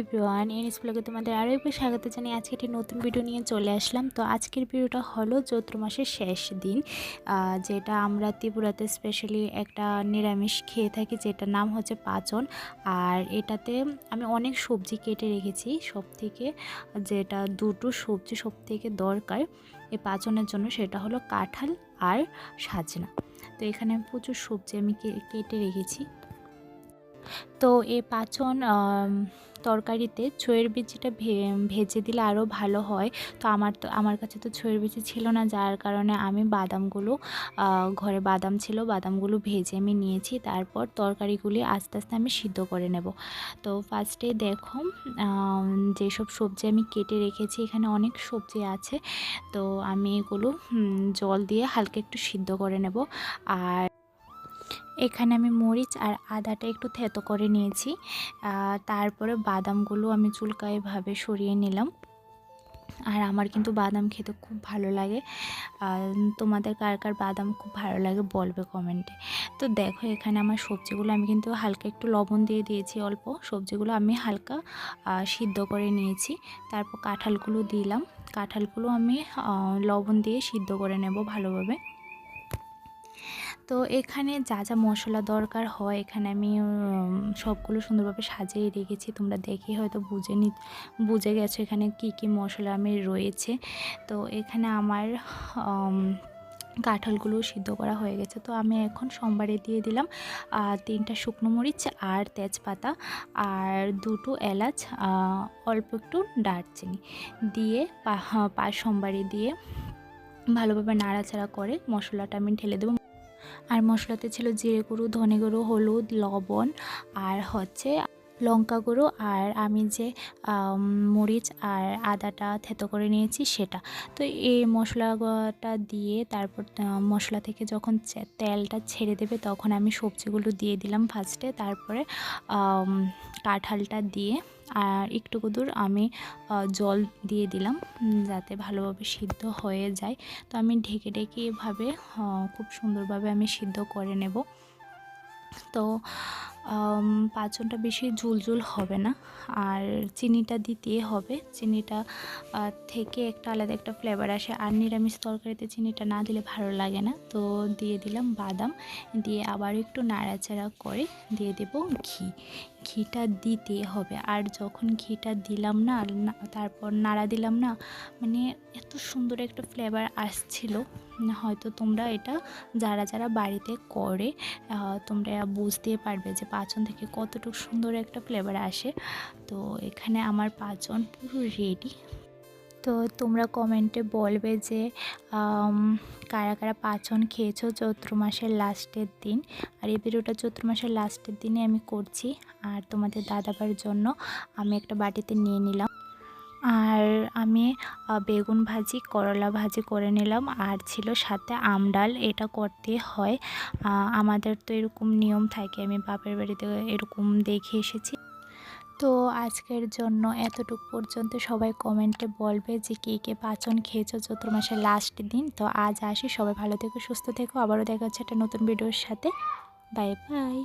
Everyone NS ব্লগে তোমাদের আরও একবার স্বাগত জানাই আজকে একটি নতুন ভিডিও নিয়ে চলে আসলাম। তো আজকের ভিডিওটা হলো চৈত্র মাসের শেষ দিন যেটা আমরা ত্রিপুরাতে স্পেশালি একটা নিরামিষ খেয়ে থাকি, যেটার নাম হচ্ছে পাচন। আর এটাতে আমি অনেক সবজি কেটে রেখেছি সব থেকে যেটা দুটো সবজি সব থেকে দরকার এই পাচনের জন্য সেটা হলো কাঁঠাল আর সাজনা। তো এখানে প্রচুর সবজি আমি কেটে রেখেছি। তো এই পাচন তরকারিতে ছয়ের বিচিটা ভে- ভেজে দিলে আরও ভালো হয়। তো আমার তো, আমার কাছে তো ছয়ের বিচি ছিল না, যার কারণে আমি বাদামগুলো ঘরে বাদাম ছিল, বাদামগুলো ভেজে আমি নিয়েছি। তারপর তরকারিগুলি আস্তে আস্তে আমি সিদ্ধ করে নেব। তো ফার্স্টে দেখো যেসব সবজি আমি কেটে রেখেছি, এখানে অনেক সবজি আছে। তো আমি এগুলো জল দিয়ে হালকা একটু সিদ্ধ করে নেব। আর এখানে আমি মরিচ আর আদাটা একটু থেতো করে নিয়েছি। তারপরে বাদামগুলো আমি চুলকায়ভাবে সরিয়ে নিলাম। আর আমার কিন্তু বাদাম খেতে খুব ভালো লাগে। তোমাদের কার কার বাদাম খুব ভালো লাগে বলবে কমেন্টে। তো দেখো এখানে আমার সবজিগুলো আমি কিন্তু হালকা একটু লবণ দিয়ে দিয়েছি অল্প। সবজিগুলো আমি হালকা সিদ্ধ করে নিয়েছি। তারপর কাঁঠালগুলো দিলাম। কাঁঠালগুলো আমি লবণ দিয়ে সিদ্ধ করে নেব ভালোভাবে। তো এখানে যা যা মশলা দরকার হয়, এখানে আমি সবগুলো সুন্দরভাবে সাজিয়ে রেখেছি। তোমরা দেখে হয়তো বুঝে নি, বুঝে গেছো এখানে কি কি মশলা আমি রয়েছে। তো এখানে আমার কাঁঠালগুলো সিদ্ধ করা হয়ে গেছে। তো আমি এখন সোমবারে দিয়ে দিলাম তিনটা শুকনো মরিচ আর তেজপাতা আর দুটো এলাচ অল্প একটু দারচিনি দিয়ে পা- পা, সোমবারে দিয়ে ভালোভাবে নাড়াচাড়া করে মশলাটা আমি ঢেলে দেবো। আর মশলাতে ছিল জিরে গুঁড়ো ধনে গুঁড়ো হলুদ লবণ আর হচ্ছে লঙ্কা গুঁড়ো আর আমি যে মরিচ আর আদাটা থেতো করে নিয়েছি সেটা। তো এই মশলাটা দিয়ে তারপর মশলা থেকে যখন তেলটা ছেড়ে দেবে তখন আমি সবজিগুলো দিয়ে দিলাম ফার্স্টে। তারপরে কাঁঠালটা দিয়ে আর একটু দূর আমি জল দিয়ে দিলাম যাতে ভালোভাবে সিদ্ধ হয়ে যায়। তো আমি ঢেকে ঢেকে এভাবে খুব সুন্দরভাবে আমি সিদ্ধ করে নেব। তো পাঁচনটা বেশি ঝুলঝুল হবে না। আর চিনিটা দিতে হবে। চিনিটা থেকে একটা আলাদা একটা ফ্লেভার আসে। আর নিরামিষ তরকারিতে চিনিটা না দিলে ভালো লাগে না। তো দিয়ে দিলাম বাদাম। দিয়ে আবার একটু নাড়াচাড়া করে দিয়ে দেব ঘি। ঘিটা দিতে হবে। আর যখন ঘিটা দিলাম না তারপর নাড়া দিলাম না মানে এত সুন্দর একটা ফ্লেভার আসছিল। হয়তো তোমরা এটা যারা যারা বাড়িতে করে তোমরা বুঝতে পারবে যে পাচন থেকে কতটুকু সুন্দর একটা ফ্লেভার আসে। তো এখানে আমার পাচন পুরো রেডি তো তোমরা কমেন্টে বলবে যে কারা কারা পাচন খেয়েছো চৈত্র মাসের লাস্টের দিন? আর এই ভিডিওটা চৈত্র মাসের লাস্টের দিনে আমি করছি। আর তোমাদের দাদাবার জন্য আমি একটা বাটিতে নিয়ে নিলাম। আর আমি বেগুন ভাজি, করলা ভাজি করে নিলাম। আর ছিল সাথে আম ডাল, এটা করতে হয়। আমাদের তো এরকম নিয়ম থাকে, আমি বাপের বাড়িতে এরকম দেখে এসেছি। তো আজকের জন্য এতটুকু পর্যন্ত সবাই কমেন্টে বলবে যে কে কে পাচন খেয়েছো চৈত্র মাসের লাস্ট দিন। তো আজ আসি, সবাই ভালো থেকো, সুস্থ থেকো। আবারও দেখা হচ্ছে একটা নতুন ভিডিওর সাথে। Bye bye